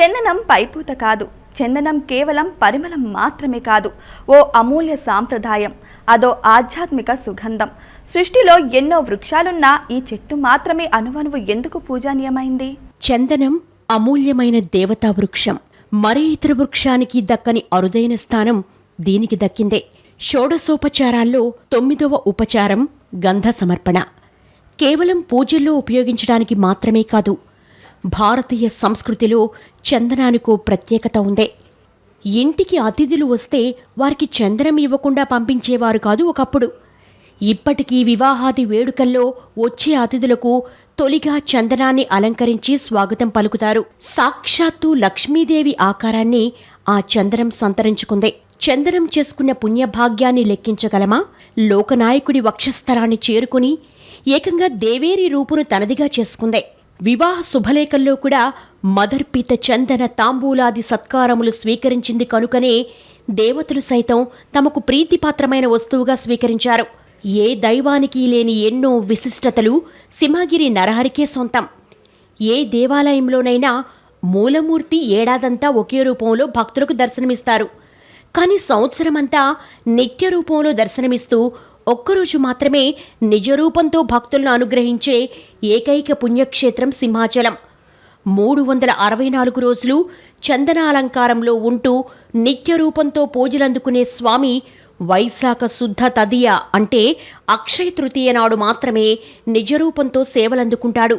చందనం పైపూత కాదు. చందనం కేవలం పరిమళం మాత్రమే కాదు. ఓ అమూల్య సాంప్రదాయం. అదో ఆధ్యాత్మిక సుగంధం. సృష్టిలో ఎన్నో వృక్షాలున్నా ఈ చెట్టు మాత్రమే అనువనువు ఎందుకు పూజనీయమైంది? చందనం అమూల్యమైన దేవతా వృక్షం. మరే ఇతర వృక్షానికి దక్కని అరుదైన స్థానం దీనికి దక్కిందే. షోడసోపచారాల్లో తొమ్మిదవ ఉపచారం గంధ సమర్పణ. కేవలం పూజల్లో ఉపయోగించడానికి మాత్రమే కాదు భారతీయ సంస్కృతిలో చందనానికో ప్రత్యేకత ఉందే. ఇంటికి అతిథులు వస్తే వారికి చందనం ఇవ్వకుండా పంపించేవారు కాదు ఒకప్పుడు. ఇప్పటికీ వివాహాది వేడుకల్లో వచ్చే అతిథులకు తొలిగా చందనాన్ని అలంకరించి స్వాగతం పలుకుతారు. సాక్షాత్తు లక్ష్మీదేవి ఆకారాన్ని ఆ చందనం సంతరించుకుందే. చందనం చేసుకున్న పుణ్యభాగ్యాన్ని లెక్కించగలమా? లోకనాయకుడి వక్షస్థలాన్ని చేరుకుని ఏకంగా దేవేరి రూపును తనదిగా చేసుకుందే. వివాహ శుభలేఖల్లో కూడా మదర్పిత చందన తాంబూలాది సత్కారములు స్వీకరించింది కనుకనే దేవతలు సైతం తమకు ప్రీతిపాత్రమైన వస్తువుగా స్వీకరించారు. ఏ దైవానికి లేని ఎన్నో విశిష్టతలు సింహగిరి నరహరికే సొంతం. ఏ దేవాలయంలోనైనా మూలమూర్తి ఏడాదంతా ఒకే రూపంలో భక్తులకు దర్శనమిస్తారు. కానీ సంవత్సరమంతా నిత్య రూపంలో దర్శనమిస్తూ ఒక్కరోజు మాత్రమే నిజరూపంతో భక్తులను అనుగ్రహించే ఏకైక పుణ్యక్షేత్రం సింహాచలం. మూడు వందల అరవై నాలుగు రోజులు చందనాలంకారంలో ఉంటూ నిత్యరూపంతో పూజలందుకునే స్వామి వైశాఖ శుద్ధ తదియ అంటే అక్షయ తృతీయ నాడు మాత్రమే నిజరూపంతో సేవలందుకుంటాడు.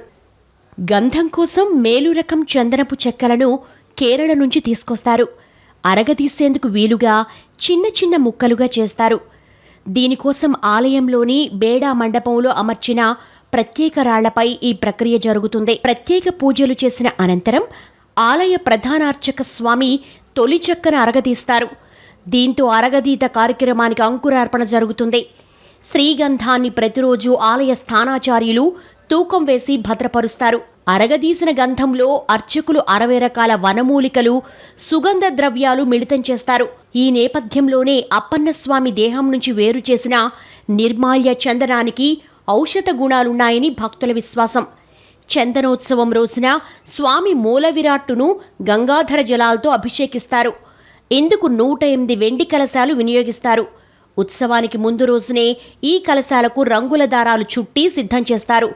గంధం కోసం మేలు రకం చందనపు చెక్కలను కేరళ నుంచి తీసుకొస్తారు. అరగదీసేందుకు వీలుగా చిన్న చిన్న ముక్కలుగా చేస్తారు. దీనికోసం ఆలయంలోని బేడా మండపంలో అమర్చిన ప్రత్యేక రాళ్ళపై ఈ ప్రక్రియ జరుగుతుంది. ప్రత్యేక పూజలు చేసిన అనంతరం ఆలయ ప్రధానార్చక స్వామి తొలి చెక్కన అరగదీస్తారు. దీంతో అరగదీత కార్యక్రమానికి అంకురార్పణ జరుగుతుంది. శ్రీగంధాన్ని ప్రతిరోజు ఆలయ స్థానాచార్యులు తూకం వేసి భద్రపరుస్తారు. అరగదీసిన గంధంలో అర్చకులు అరవై రకాల వనమూలికలు సుగంధ ద్రవ్యాలు మిళితం చేస్తారు. ఈ నేపథ్యంలోనే అప్పన్నస్వామి దేహం నుంచి వేరు చేసిన నిర్మాల్య చందనానికి ఔషధ గుణాలున్నాయని భక్తుల విశ్వాసం. చందనోత్సవం రోజున స్వామి మూల విరాట్టును గంగాధర జలాలతో అభిషేకిస్తారు. ఇందుకు నూట ఎనిమిది వెండి కలశాలు వినియోగిస్తారు. ఉత్సవానికి ముందు రోజునే ఈ కలశాలకు రంగుల దారాలు చుట్టి సిద్ధం చేస్తారు.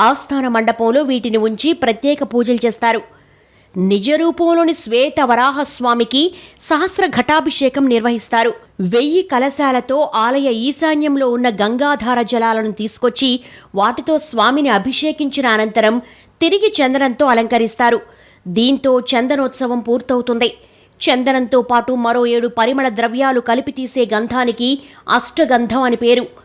ఆస్థాన మండపంలో వీటిని ఉంచి ప్రత్యేక పూజలు చేస్తారు. నిజ రూపంలోని శ్వేత వరాహస్వామికి సహస్ర ఘటాభిషేకం నిర్వహిస్తారు. వెయ్యి కలశాలతో ఆలయ ఈశాన్యంలో ఉన్న గంగాధార జలాలను తీసుకొచ్చి వాటితో స్వామిని అభిషేకించిన అనంతరం తిరిగి చందనంతో అలంకరిస్తారు. దీంతో చందనోత్సవం పూర్తవుతుంది. చందనంతో పాటు మరో ఏడు పరిమళ ద్రవ్యాలు కలిపి తీసే గంధానికి అష్టగంధం అని పేరు.